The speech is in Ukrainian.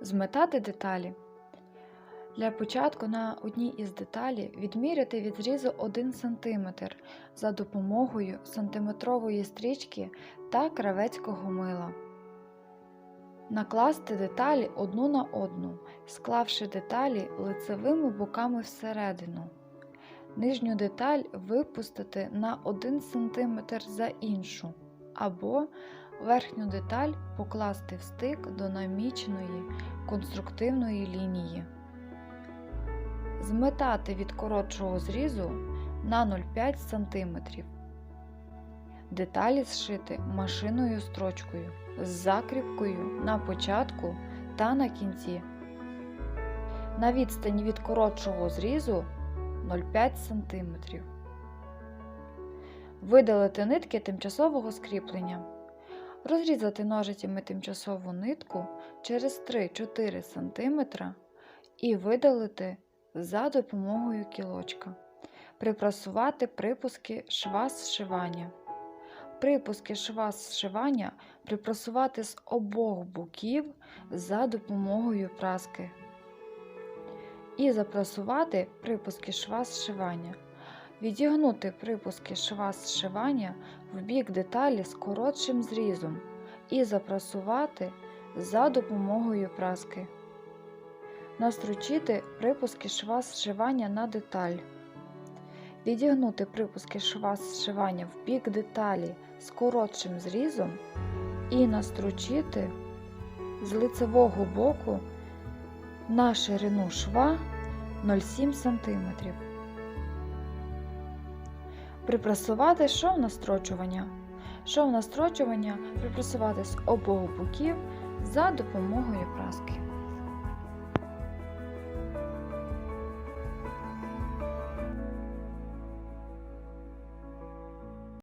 Зметати деталі. Для початку на одній із деталі відміряти відрізу 1 см за допомогою сантиметрової стрічки та кравецького мила. Накласти деталі одну на одну, склавши деталі лицевими боками всередину. Нижню деталь випустити на 1 см за іншу, або верхню деталь покласти в стик до наміченої конструктивної лінії. Зметати від коротшого зрізу на 0,5 см. Деталі зшити машиною строчкою з закріпкою на початку та на кінці. На відстані від коротшого зрізу 0,5 см. Видалити нитки тимчасового скріплення. Розрізати ножицями тимчасову нитку через 3-4 см і видалити за допомогою кілочка. Припрасувати припуски шва зшивання. Припуски шва зшивання припрасувати з обох боків за допомогою праски. І запрасувати припуски шва зшивання. Відігнути припуски шва зшивання в бік деталі з коротшим зрізом і запрасувати за допомогою праски. Настрочити припуски шва зшивання на деталь. Відігнути припуски шва зшивання в бік деталі з коротшим зрізом і настрочити з лицевого боку на ширину шва 0,7 см. Припрасувати шов настрочування. Шов настрочування припрасувати з обох боків за допомогою праски.